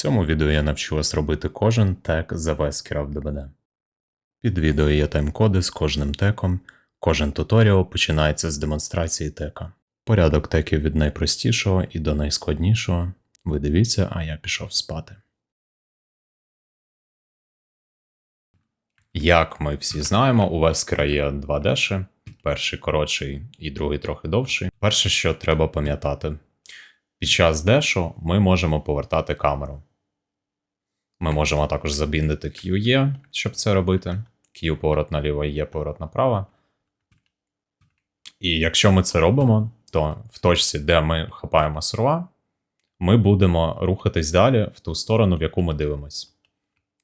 цьому відео я навчу вас робити кожен тег за Вескера в ДБД. Під відео є тайм-коди з кожним теком. Кожен туторіал починається з демонстрації тека. Порядок теків від найпростішого і до найскладнішого. Ви дивіться, а я пішов спати. Як ми всі знаємо, у Вескера є два деші. Перший коротший і другий трохи довший. Перше, що треба пам'ятати, під час дешу ми можемо повертати камеру. Ми можемо також забіндити QE, щоб це робити. Q поворот наліво є поворот направо. І якщо ми це робимо, то в точці, де ми хапаємо сурва, ми будемо рухатись далі в ту сторону, в яку ми дивимось.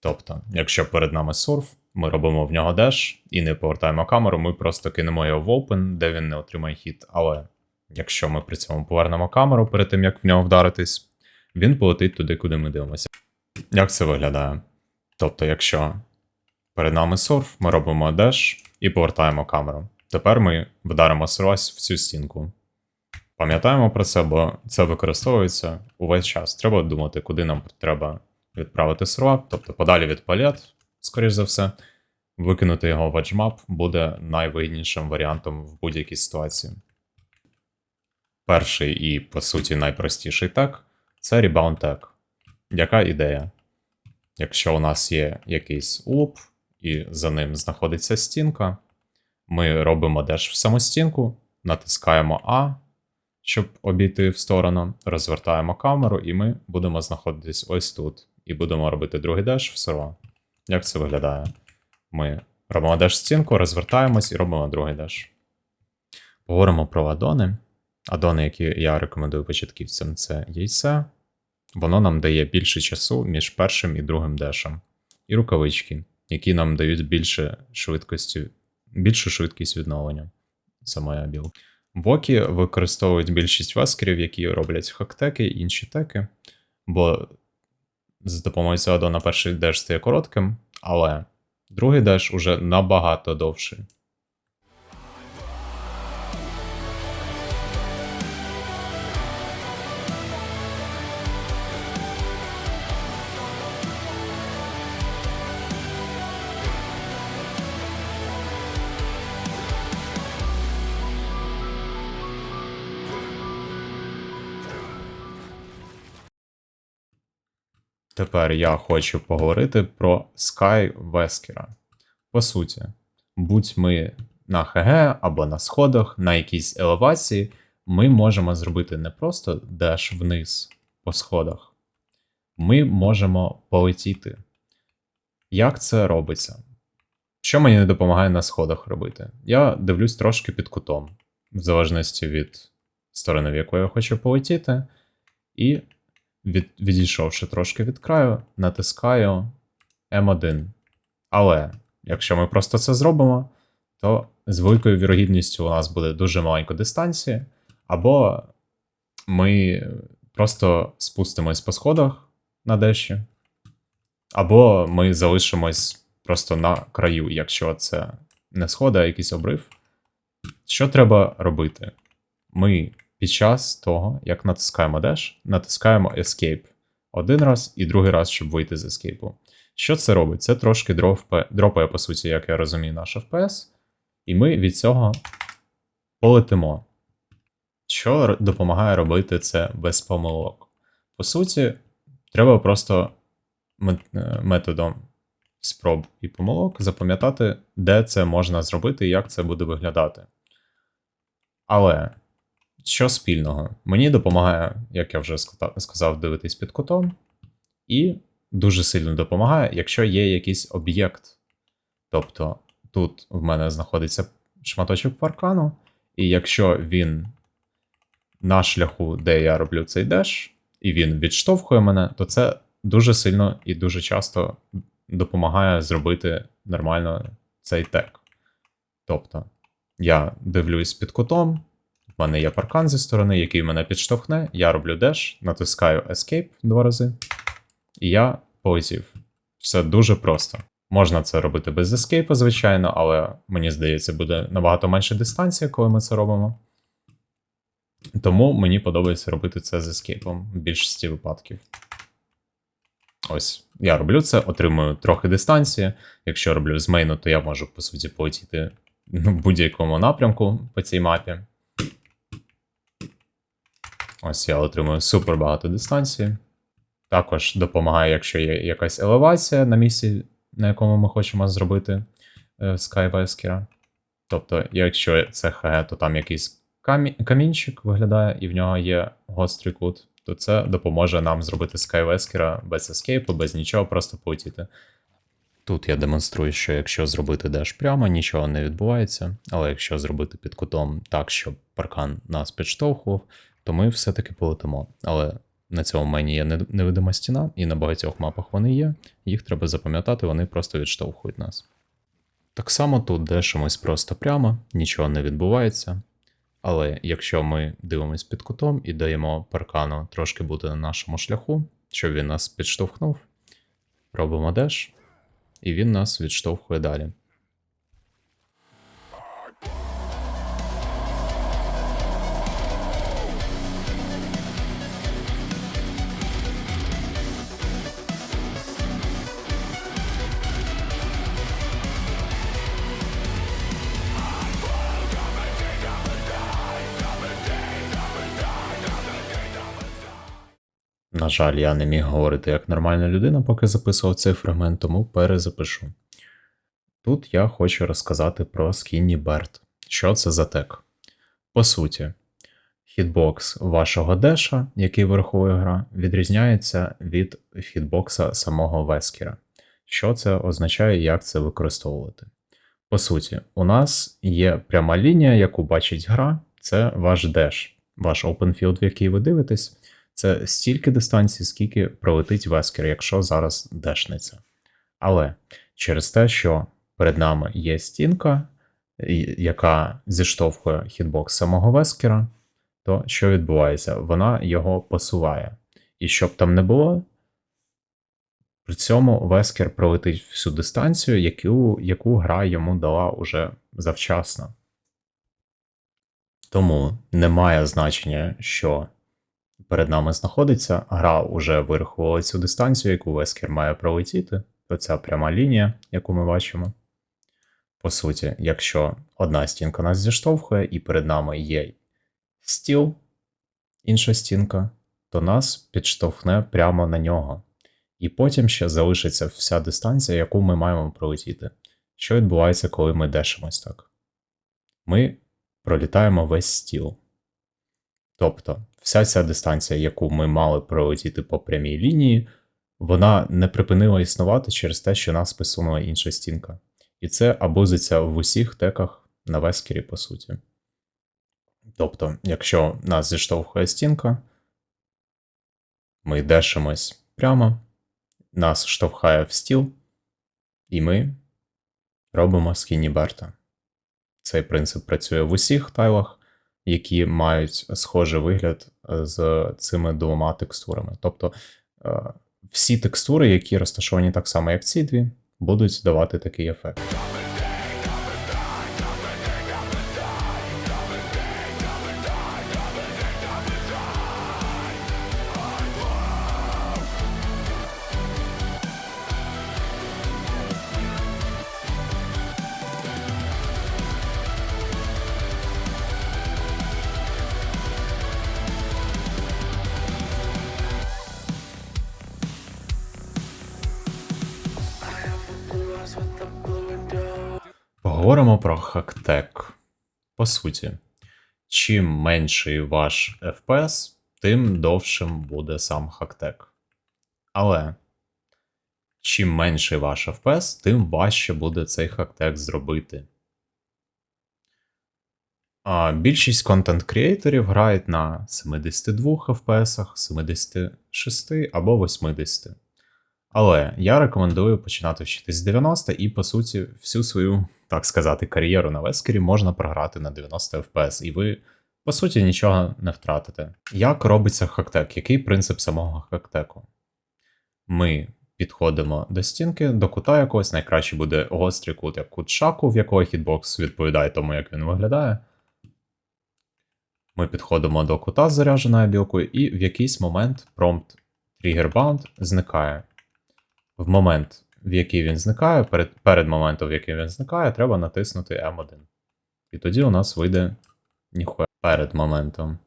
Тобто, якщо перед нами сурф, ми робимо в нього деш і не повертаємо камеру, ми просто кинемо його в open, де він не отримає хід. Але якщо ми при цьому повернемо камеру перед тим, як в нього вдаритись, він полетить туди, куди ми дивимося. Як це виглядає? Тобто, якщо перед нами сурф, ми робимо деш і повертаємо камеру. Тепер ми вдаримо сурвась в цю стінку. Пам'ятаємо про це, бо це використовується увесь час. Треба думати, куди нам треба відправити сурва, тобто подалі від палет, скоріш за все. Викинути його в EdgeMap буде найвигіднішим варіантом в будь-якій ситуації. Перший і, по суті, найпростіший тег це rebound tag. Яка ідея? Якщо у нас є якийсь луп, і за ним знаходиться стінка, ми робимо деш в саму стінку, натискаємо А, щоб обійти в сторону, розвертаємо камеру, і ми будемо знаходитись ось тут. І будемо робити другий деш в серва. Як це виглядає? Ми робимо деш стінку, розвертаємось і робимо другий деш. Поговоримо про адони. Адони, які я рекомендую початківцям, це яйце. Воно нам дає більше часу між першим і другим дешем. І рукавички, які нам дають більше швидкості, більшу швидкість відновлення. Моя білка. Вокі використовують більшість вескерів, які роблять хактеки і інші теки, бо з допомогою цього адона перший деш стає коротким, але другий деш уже набагато довший. Тепер я хочу поговорити про Sky Вескера. По суті, будь ми на ХГ або на сходах, на якійсь елевації, ми можемо зробити не просто деш вниз по сходах, ми можемо полетіти. Як це робиться? Що мені не допомагає на сходах робити? Я дивлюсь трошки під кутом, в залежності від сторони, в яку я хочу полетіти, і від, відійшовши трошки від краю, натискаю М1. Але якщо ми просто це зробимо, то з великою вірогідністю у нас буде дуже маленька дистанція, або ми просто спустимось по сходах на деші, або ми залишимось просто на краю, якщо це не сходи, а якийсь обрив. Що треба робити? Ми під час того, як натискаємо Dash, натискаємо Escape один раз і другий раз, щоб вийти з Escape. Що це робить? Це трошки дропає, по суті, як я розумію, наш FPS, і ми від цього полетимо. Що допомагає робити це без помилок? По суті, треба просто методом спроб і помилок запам'ятати, де це можна зробити і як це буде виглядати. Але що спільного? Мені допомагає, як я вже сказав, дивитись під кутом, і дуже сильно допомагає, якщо є якийсь об'єкт. Тобто тут в мене знаходиться шматочок паркану, і якщо він на шляху, де я роблю цей деш, і він відштовхує мене, то це дуже сильно і дуже часто допомагає зробити нормально цей тег. Тобто, я дивлюсь під кутом. У мене є паркан зі сторони, який мене підштовхне. Я роблю деш, натискаю Escape два рази, і я полетів. Все дуже просто. Можна це робити без Escape, звичайно, але мені здається, буде набагато менша дистанція, коли ми це робимо. Тому мені подобається робити це з Escape в більшості випадків. Ось я роблю це, отримую трохи дистанції. Якщо роблю з мейну, то я можу, по суті, полетіти в будь-якому напрямку по цій мапі. Ось я отримую супер багато дистанції. Також допомагає, якщо є якась елевація на місці, на якому ми хочемо зробити Skyweskера. Тобто, якщо це ХГ, то там якийсь камі... камінчик виглядає, і в нього є гострий кут, то це допоможе нам зробити Skyweskера без ескейпу, без нічого, просто полетіти. Тут я демонструю, що якщо зробити деш прямо, нічого не відбувається, але якщо зробити під кутом так, щоб паркан нас підштовхував, то ми все-таки полетимо. Але на цьому мені є невидима стіна, і на багатьох мапах вони є. Їх треба запам'ятати, вони просто відштовхують нас. Так само тут дешимось просто прямо, нічого не відбувається. Але якщо ми дивимось під кутом і даємо паркану трошки бути на нашому шляху, щоб він нас підштовхнув, робимо деш, і він нас відштовхує далі. На жаль, я не міг говорити як нормальна людина, поки записував цей фрагмент, тому перезапишу. Тут я хочу розказати про Skinny Bird. Що це за тек? По суті, хітбокс вашого деша, який враховує гра, відрізняється від хітбокса самого Вескера. Що це означає як це використовувати? По суті, у нас є пряма лінія, яку бачить гра, це ваш деш, ваш open field, в який ви дивитесь. Це стільки дистанції, скільки пролетить вескер, якщо зараз дешнеться. Але через те, що перед нами є стінка, яка зіштовхує хітбокс самого вескера, то що відбувається? Вона його посуває. І щоб там не було, при цьому вескер пролетить всю дистанцію, яку, яку гра йому дала уже завчасно. Тому немає значення, що перед нами знаходиться. Гра вже вирахувала цю дистанцію, яку вескер має пролетіти. То ця пряма лінія, яку ми бачимо. По суті, якщо одна стінка нас зіштовхує, і перед нами є стіл, інша стінка, то нас підштовхне прямо на нього. І потім ще залишиться вся дистанція, яку ми маємо пролетіти. Що відбувається, коли ми дешимось так? Ми пролітаємо весь стіл. Тобто, вся ця дистанція, яку ми мали пролетіти по прямій лінії, вона не припинила існувати через те, що нас посунула інша стінка. І це абузиться в усіх теках на вескері, по суті. Тобто, якщо нас зіштовхує стінка, ми дешимось прямо, нас штовхає в стіл, і ми робимо скіні Берта. Цей принцип працює в усіх тайлах, які мають схожий вигляд е, з цими двома текстурами. Тобто е, всі текстури, які розташовані так само, як ці дві, будуть давати такий ефект. Хактек. По суті, чим менший ваш FPS, тим довшим буде сам хактек. Але чим менший ваш FPS, тим важче буде цей хактек зробити. А більшість контент-креаторів грають на 72 FPS, 76 або 80. Але я рекомендую починати вчитись з 90 і, по суті, всю свою, так сказати, кар'єру на Вескері можна програти на 90 FPS, і ви, по суті, нічого не втратите. Як робиться хактек? Який принцип самого хактеку? Ми підходимо до стінки, до кута якогось, найкраще буде гострий кут, як кут шаку, в якого хітбокс відповідає тому, як він виглядає. Ми підходимо до кута з зарядженою білкою, і в якийсь момент промпт Trigger Bound зникає. В момент, в який він зникає, перед, перед моментом, в який він зникає, треба натиснути M1. І тоді у нас вийде ніхуя перед моментом.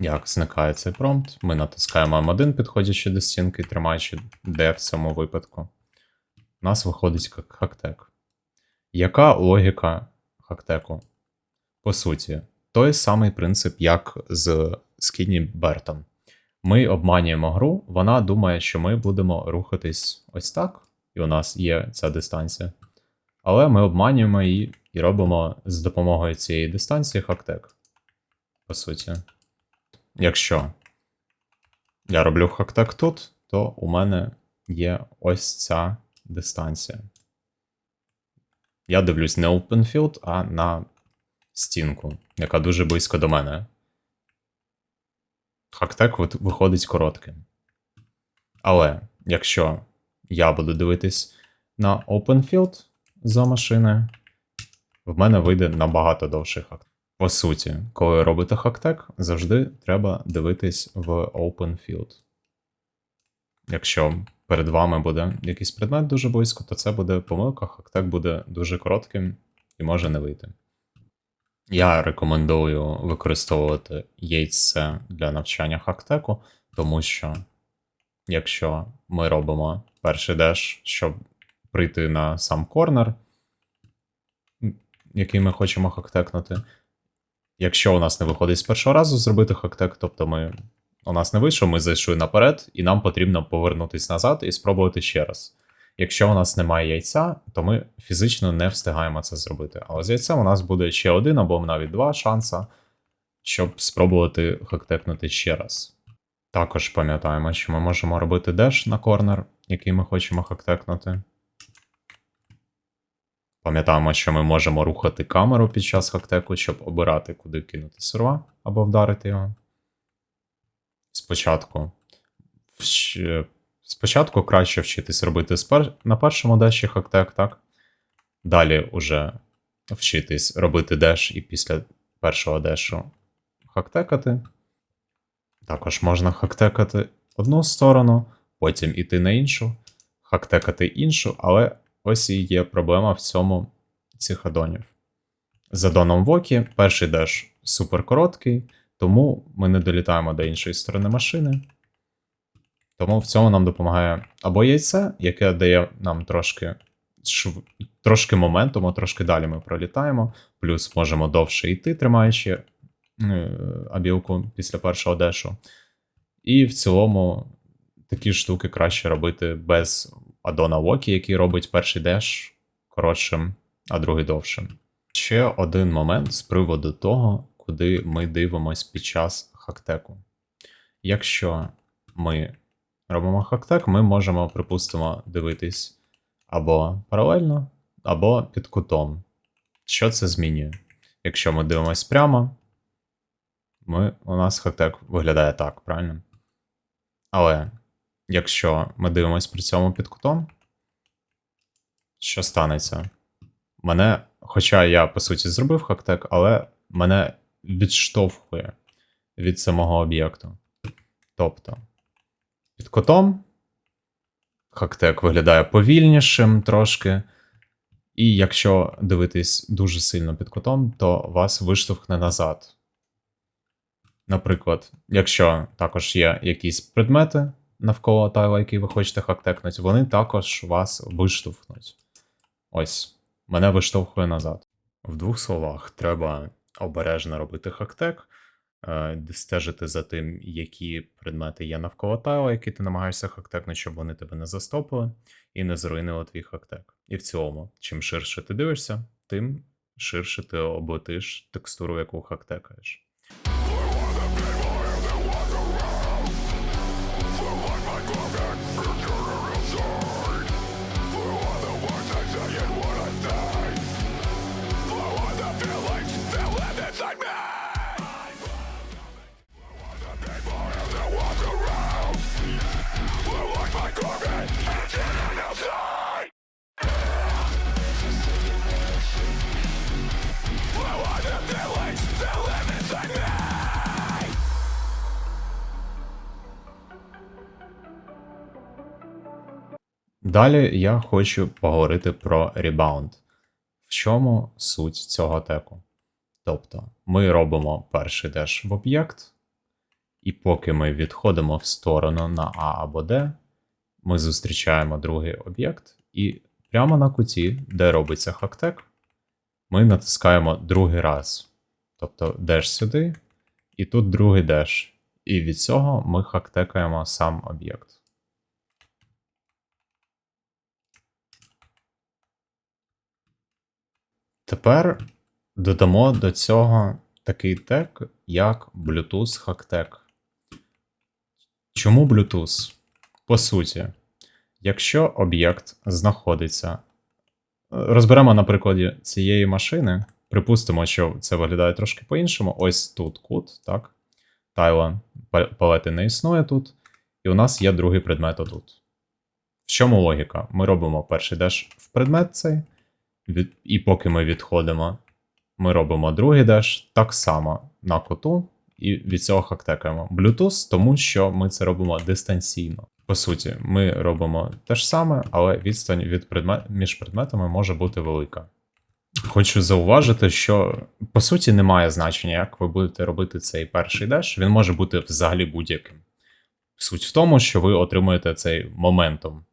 Як зникає цей промпт, ми натискаємо M1, підходячи до стінки, тримаючи D в цьому випадку. У нас виходить хактек. Яка логіка хактеку? По суті, той самий принцип, як з Скіні Бертом. Ми обманюємо гру, вона думає, що ми будемо рухатись ось так, і у нас є ця дистанція. Але ми обманюємо її і робимо з допомогою цієї дистанції хактек. По суті. Якщо я роблю хактек тут, то у мене є ось ця дистанція. Я дивлюсь не open field, а на стінку, яка дуже близько до мене. Хактек виходить коротким. Але якщо я буду дивитись на open field за машиною, в мене вийде набагато довший хактек. По суті, коли робите хактек, завжди треба дивитись в open field. Якщо перед вами буде якийсь предмет дуже близько, то це буде помилка, хактек буде дуже коротким і може не вийти. Я рекомендую використовувати яйце для навчання хактеку, тому що якщо ми робимо перший деш, щоб прийти на сам корнер, який ми хочемо хактекнути, якщо у нас не виходить з першого разу зробити хактек, тобто ми, у нас не вийшло, ми зайшли наперед, і нам потрібно повернутися назад і спробувати ще раз. Якщо у нас немає яйця, то ми фізично не встигаємо це зробити. Але з яйцем у нас буде ще один або навіть два шанса, щоб спробувати хактекнути ще раз. Також пам'ятаємо, що ми можемо робити деш на корнер, який ми хочемо хактекнути. Пам'ятаємо, що ми можемо рухати камеру під час хактеку, щоб обирати, куди кинути серва або вдарити його. Спочатку. Спочатку краще вчитись робити на першому деші хактек, так? Далі уже вчитись робити деш і після першого дешу хактекати. Також можна хактекати одну сторону, потім іти на іншу, хактекати іншу, але ось і є проблема в цьому цих адонів. З адоном Вокі перший деш супер короткий, тому ми не долітаємо до іншої сторони машини. Тому в цьому нам допомагає або яйце, яке дає нам трошки, шв... трошки моментуму, трошки далі ми пролітаємо, плюс можемо довше йти, тримаючи е, абілку після першого дешу. І в цілому такі штуки краще робити без Адона Вокі, який робить перший деш коротшим, а другий довшим. Ще один момент з приводу того, куди ми дивимось під час хактеку. Якщо ми робимо хактек, ми можемо, припустимо, дивитись або паралельно, або під кутом. Що це змінює? Якщо ми дивимось прямо, ми, у нас хактек виглядає так, правильно? Але якщо ми дивимось при цьому під кутом, що станеться? Мене, хоча я по суті зробив хактек, але мене відштовхує від самого об'єкту. Тобто, під кутом хактек виглядає повільнішим трошки. І якщо дивитись дуже сильно під кутом, то вас виштовхне назад. Наприклад, якщо також є якісь предмети навколо тайла, який ви хочете хактекнути, вони також вас виштовхнуть. Ось, мене виштовхує назад. В двох словах, треба обережно робити хактек, стежити за тим, які предмети є навколо тайла, які ти намагаєшся хактекнути, щоб вони тебе не застопили і не зруйнили твій хактек. І в цілому, чим ширше ти дивишся, тим ширше ти облетиш текстуру, яку хактекаєш. Далі я хочу поговорити про ребаунд. В чому суть цього теку? Тобто, ми робимо перший деш в об'єкт, і поки ми відходимо в сторону на А або Д, ми зустрічаємо другий об'єкт, і прямо на куті, де робиться хактек, ми натискаємо другий раз. Тобто деш сюди, і тут другий деш. І від цього ми хактекаємо сам об'єкт. Тепер додамо до цього такий тег, як Bluetooth Hacktag. Чому Bluetooth? По суті, якщо об'єкт знаходиться. Розберемо на прикладі цієї машини. Припустимо, що це виглядає трошки по-іншому. Ось тут кут, так? Тайла палети не існує тут. І у нас є другий предмет отут. В чому логіка? Ми робимо перший деш в предмет цей, від... і поки ми відходимо, ми робимо другий деш так само на куту, і від цього хактекаємо. Bluetooth, тому що ми це робимо дистанційно. По суті, ми робимо те ж саме, але відстань від предмет... між предметами може бути велика. Хочу зауважити, що по суті немає значення, як ви будете робити цей перший деш. Він може бути взагалі будь-яким. Суть в тому, що ви отримуєте цей моментом.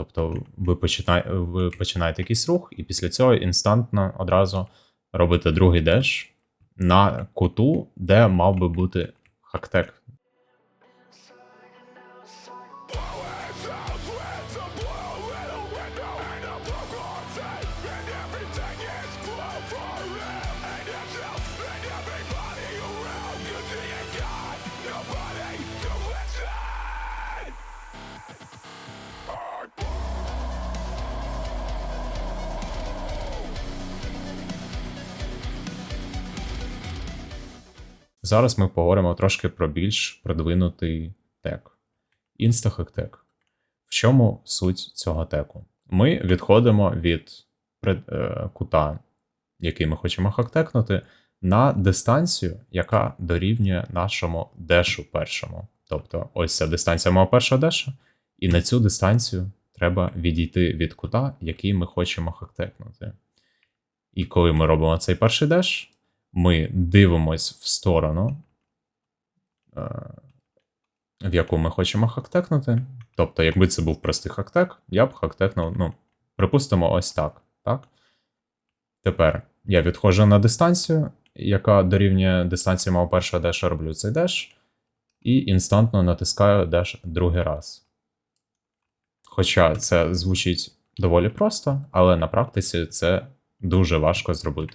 Тобто ви, починає, ви починаєте якийсь рух, і після цього інстантно одразу робите другий деш на куту, де мав би бути хактек. Зараз ми поговоримо трошки про більш продвинутий тек. Інстахактек. В чому суть цього теку? Ми відходимо від е, кута, який ми хочемо хактекнути, на дистанцію, яка дорівнює нашому дешу першому. Тобто, ось ця дистанція мого першого деша, і на цю дистанцію треба відійти від кута, який ми хочемо хактекнути. І коли ми робимо цей перший деш, ми дивимось в сторону, е, в яку ми хочемо хактекнути. Тобто, якби це був простий хактек, я б хактекнув, ну, припустимо, ось так. так? Тепер я відходжу на дистанцію, яка дорівнює дистанції мого першого деша, роблю цей деш, і інстантно натискаю деш другий раз. Хоча це звучить доволі просто, але на практиці це дуже важко зробити.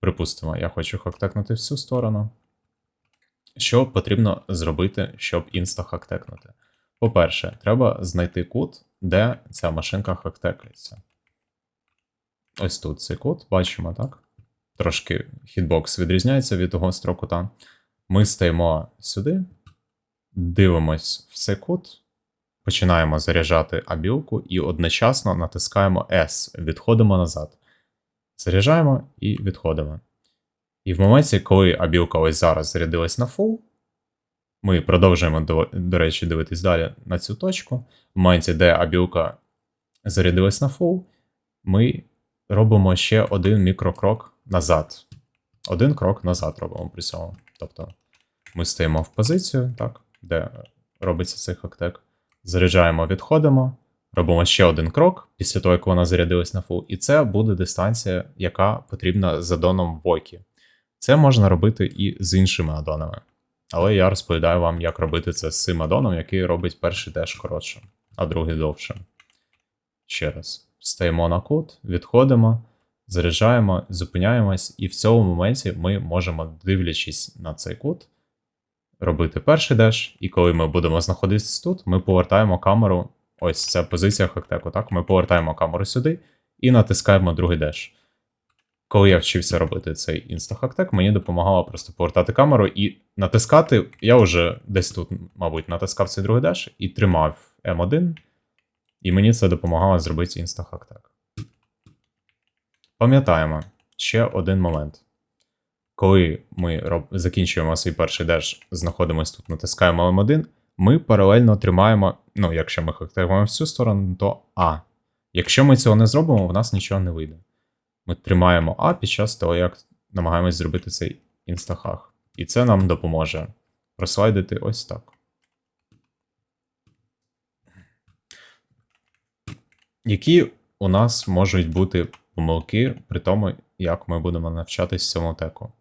Припустимо, я хочу хактекнути в цю сторону. Що потрібно зробити, щоб інста-хактекнути? По-перше, треба знайти кут, де ця машинка хактекається. Ось тут цей кут, бачимо, так? Трошки хітбокс відрізняється від того кута. Ми стаємо сюди, дивимось в цей кут, починаємо заряджати абілку і одночасно натискаємо S, відходимо назад. Заряджаємо і відходимо. І в моменті, коли абілка ось зараз зарядилась на full, ми продовжуємо, до, до речі, дивитись далі на цю точку. В моменті, де абілка зарядилась на full, ми робимо ще один мікрокрок назад. Один крок назад робимо при цьому. Тобто ми стоїмо в позицію, так, де робиться цей хактек. Заряджаємо, відходимо. Робимо ще один крок після того, як вона зарядилась на фул, і це буде дистанція, яка потрібна з адоном Вокі. Це можна робити і з іншими адонами. Але я розповідаю вам, як робити це з цим адоном, який робить перший теж коротше, а другий довше. Ще раз. Стаємо на кут, відходимо, заряджаємо, зупиняємось, і в цьому моменті ми можемо, дивлячись на цей кут, робити перший деш, і коли ми будемо знаходитися тут, ми повертаємо камеру Ось ця позиція хактеку. Так, ми повертаємо камеру сюди і натискаємо другий деш. Коли я вчився робити цей інстахактек, мені допомагало просто повертати камеру і натискати. Я вже десь тут, мабуть, натискав цей другий деш і тримав М1, і мені це допомагало зробити інстахактек. Пам'ятаємо ще один момент. Коли ми роб... закінчуємо свій перший деш, знаходимося тут, натискаємо М1, ми паралельно тримаємо ну, якщо ми хактекуємо в цю сторону, то А. Якщо ми цього не зробимо, в нас нічого не вийде. Ми тримаємо А під час того, як намагаємось зробити цей інстахак. І це нам допоможе прослайдити ось так. Які у нас можуть бути помилки при тому, як ми будемо навчатись цьому теку?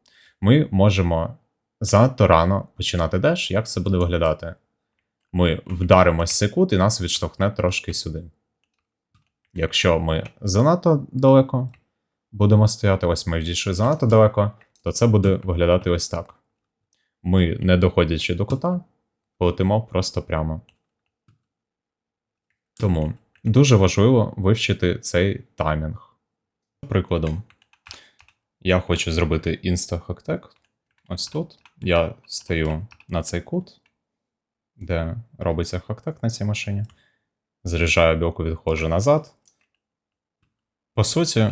Ми можемо занадто рано починати деш, як це буде виглядати? Ми вдаримось секунд і нас відштовхне трошки сюди. Якщо ми занадто далеко будемо стояти, ось ми відійшли занадто далеко, то це буде виглядати ось так. Ми, не доходячи до кута, полетимо просто прямо. Тому дуже важливо вивчити цей таймінг. Прикладом, я хочу зробити інста-хактек. Ось тут. Я стою на цей кут, де робиться хактек на цій машині. Заряджаю білку, відходжу назад. По суті,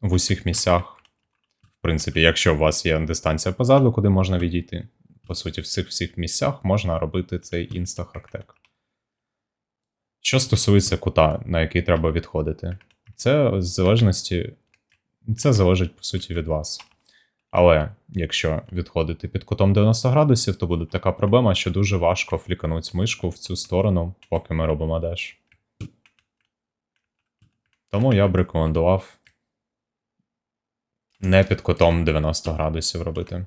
в усіх місцях, в принципі, якщо у вас є дистанція позаду, куди можна відійти, по суті, в цих всіх місцях можна робити цей інста-хактек. Що стосується кута, на який треба відходити, це в залежності. Це залежить, по суті, від вас. Але якщо відходити під кутом 90 градусів, то буде така проблема, що дуже важко фліканути мишку в цю сторону, поки ми робимо деш. Тому я б рекомендував не під кутом 90 градусів робити.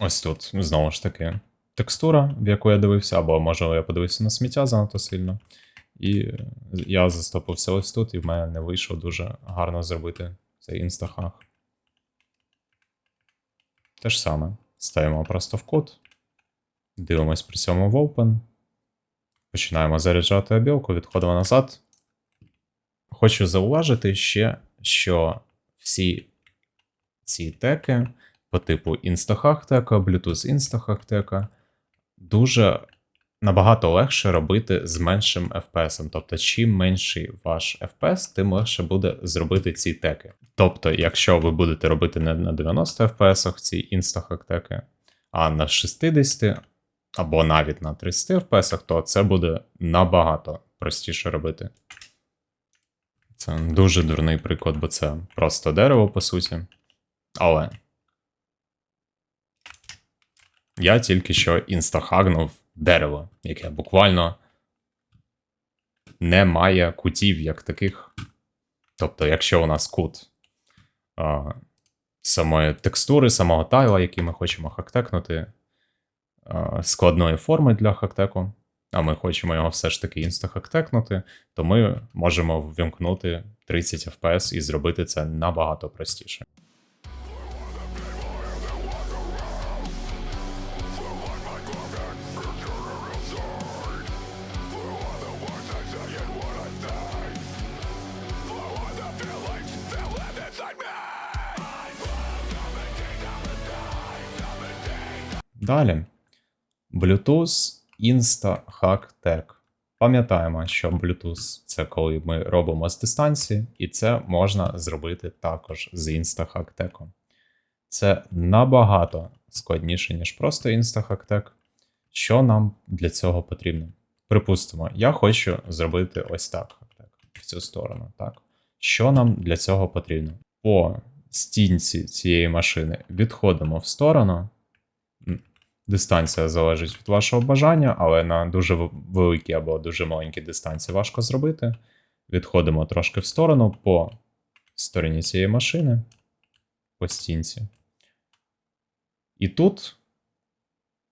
Ось тут, знову ж таки, текстура, в яку я дивився, або може я подивився на сміття занадто сильно. І я застопився ось тут, і в мене не вийшло дуже гарно зробити цей інстахак. Те ж саме. Ставимо просто в код, дивимось при цьому в Open. Починаємо заряджати обілку, відходимо назад. Хочу зауважити ще, що всі ці теки по типу Instahack тека, Bluetooth Instahack тека дуже набагато легше робити з меншим FPS. Тобто, чим менший ваш FPS, тим легше буде зробити ці теки. Тобто, якщо ви будете робити не на 90 FPS ці Instahack теки, а на 60 або навіть на 30 FPS, то це буде набагато простіше робити. Це дуже дурний приклад, бо це просто дерево, по суті. Але я тільки що інстахагнув дерево, яке буквально не має кутів як таких. Тобто, якщо у нас кут а, самої текстури, самого тайла, який ми хочемо хактекнути, а, складної форми для хактеку, а ми хочемо його все ж таки інстахактекнути, то ми можемо ввімкнути 30 FPS і зробити це набагато простіше. Далі. Bluetooth Insta Hack Tag. Пам'ятаємо, що Bluetooth це коли ми робимо з дистанції, і це можна зробити також з Instahack Tag. Це набагато складніше, ніж просто Instahack Tag. Що нам для цього потрібно? Припустимо, я хочу зробити ось так, в цю сторону. Так? Що нам для цього потрібно? По стінці цієї машини відходимо в сторону. Дистанція залежить від вашого бажання, але на дуже великій або дуже маленькій дистанції важко зробити. Відходимо трошки в сторону по стороні цієї машини, по стінці. І тут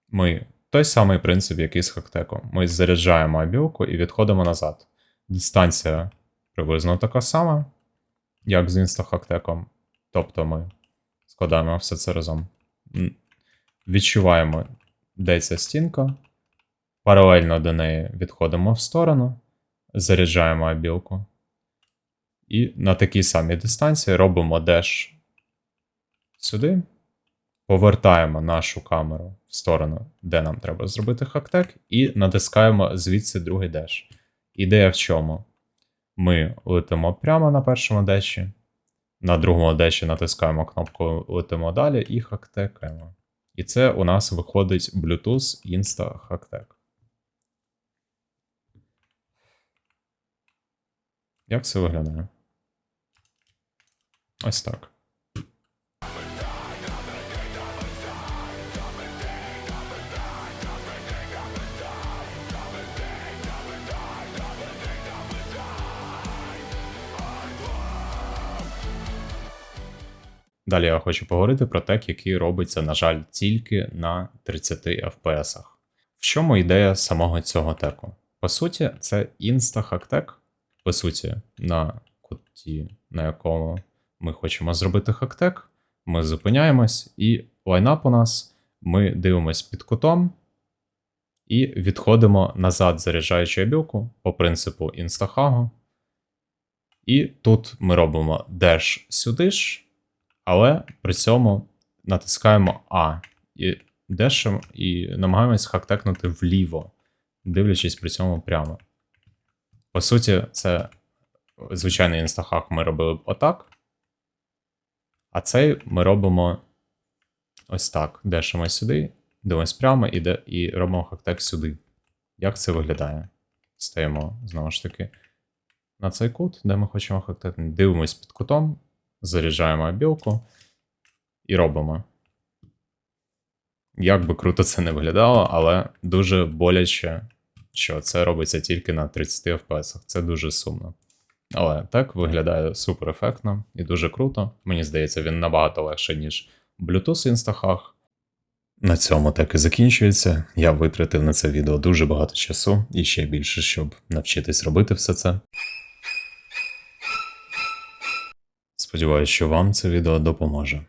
ми той самий принцип, який з хактеком. Ми заряджаємо абілку і відходимо назад. Дистанція приблизно така сама, як з інстахактеком. Тобто ми складаємо все це разом відчуваємо, де ця стінка. Паралельно до неї відходимо в сторону, заряджаємо абілку. І на такій самій дистанції робимо деш сюди. Повертаємо нашу камеру в сторону, де нам треба зробити хактек, і натискаємо звідси другий деш. Ідея в чому? Ми летимо прямо на першому деші, на другому деші натискаємо кнопку Летимо далі і хактекаємо. І це у нас виходить Bluetooth Insta Hacktech. Як це виглядає? Ось так. Далі я хочу поговорити про тек, який робиться, на жаль, тільки на 30 FPS. В чому ідея самого цього теку? По суті, це інста-хактек, по суті, на куті, на якому ми хочемо зробити хактек. Ми зупиняємось, і лайнап у нас ми дивимось під кутом і відходимо назад, заряджаючи абілку по принципу інстахагу. І тут ми робимо деш сюди ж, але при цьому натискаємо А і дешем і намагаємось хактекнути вліво, дивлячись при цьому прямо. По суті, це звичайний інстахак ми робили б отак. А цей ми робимо ось так. Дешимо сюди, дивимось прямо і, де, і робимо хактек сюди. Як це виглядає? Стаємо знову ж таки на цей кут, де ми хочемо хактекнути. Дивимось під кутом, заряджаємо білку і робимо. Як би круто це не виглядало, але дуже боляче, що це робиться тільки на 30 FPS. Це дуже сумно. Але так виглядає супер ефектно і дуже круто. Мені здається, він набагато легше, ніж Bluetooth Instahag. На цьому так і закінчується. Я витратив на це відео дуже багато часу і ще більше, щоб навчитись робити все це. Сподіваюсь, що вам це відео допоможе.